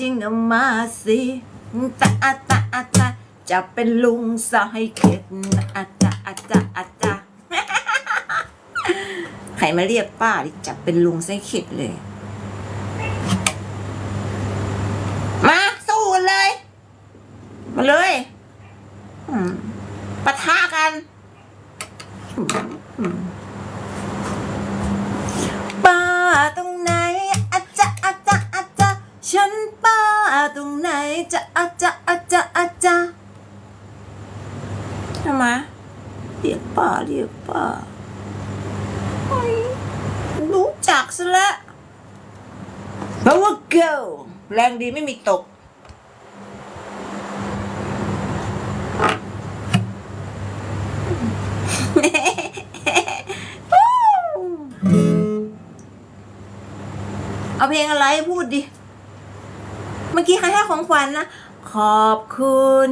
จริงก็มาสิตะอะตะอะตะจะเป็นลุงซะให้เข็ดอะตะอะตะอะตะใครมาเรียกป้าดิจับเป็นลุงซะให้เข็ดเลย มาสู้กันเลย มาเลยปะทะกัน ป้าตรงไหนจะอาจจะอาจจะอาจจะทำไมเรียกป้าเรียกป้าเฮ้ยรู้จักซะแล้ว Power Go แรงดีไม่มีตก เอาเพลงอะไรพูดดิ เมื่อกี้ใครให้ของขวัญนะ ขอบคุณ